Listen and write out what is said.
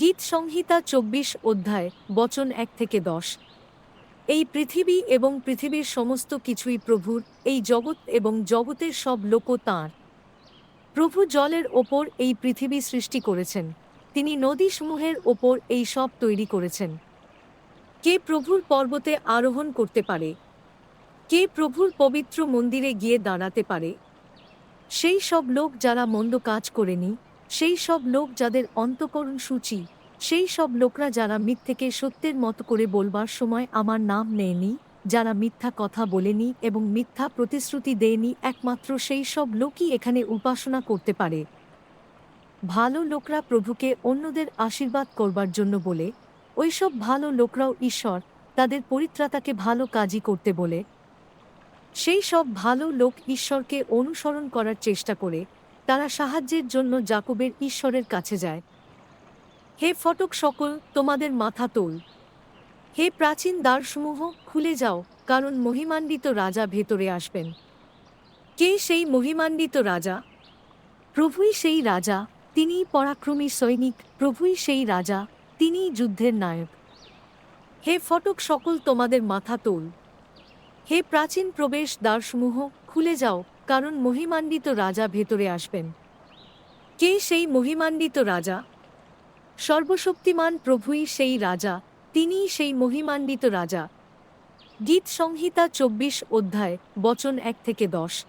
গীত সংহিতা চব্বিশ অধ্যায়, বচন এক থেকে দশ। এই পৃথিবী এবং পৃথিবীর সমস্ত কিছুই প্রভুর, এই জগৎ এবং জগতের সব লোকও তাঁর। প্রভু জলের ওপর এই পৃথিবী সৃষ্টি করেছেন। তিনি নদীসমূহের ওপর এই সব তৈরি করেছেন। কে প্রভুর পর্বতে আরোহণ করতে পারে? কে প্রভুর পবিত্র মন্দিরে গিয়ে দাঁড়াতে পারে? সেই সব লোক যারা মন্দ কাজ করেনি সেই সব লোক যাদের অন্তকরণ সূচি, সেই সব লোকরা যারা মিথ্যেকে সত্যের মতো করে বলবার সময় আমার নাম নেয়নি, যারা মিথ্যা কথা বলেনি এবং মিথ্যা প্রতিশ্রুতি দেয়নি, একমাত্র সেই সব লোকই এখানে উপাসনা করতে পারে। ভালো লোকরা প্রভুকে অন্যদের আশীর্বাদ করবার জন্য বলে, ওইসব ভালো লোকরাও ঈশ্বর, তাদের পরিত্রাতাকে ভালো কাজই করতে বলে। সেই সব ভালো লোক ঈশ্বরকে অনুসরণ করার চেষ্টা করে তারা সাহায্যের জন্য জাকবের ঈশ্বরের কাছে যায়। হে ফটক সকল, তোমাদের মাথা তোল। হে প্রাচীন দ্বারসমূহ, খুলে যাও, কারণ মহিমান্বিত রাজা ভেতরে আসবেন। কে সেই মহিমান্বিত রাজা? প্রভুই সেই রাজা, তিনিই পরাক্রমী সৈনিক, প্রভুই সেই রাজা, তিনিই যুদ্ধের নায়ক। হে ফটক সকল, তোমাদের মাথা তোল। হে প্রাচীন প্রবেশ দ্বারসমূহ, খুলে যাও কারণ মহিমান্বিত রাজা ভেতরে আসবেন। কে সেই মহিমান্বিত রাজা? সর্বশক্তিমান প্রভুই সেই রাজা, তিনিই সেই মহিমান্বিত রাজা। গীত সংহিতা চব্বিশ অধ্যায়, বচন এক থেকে দশ।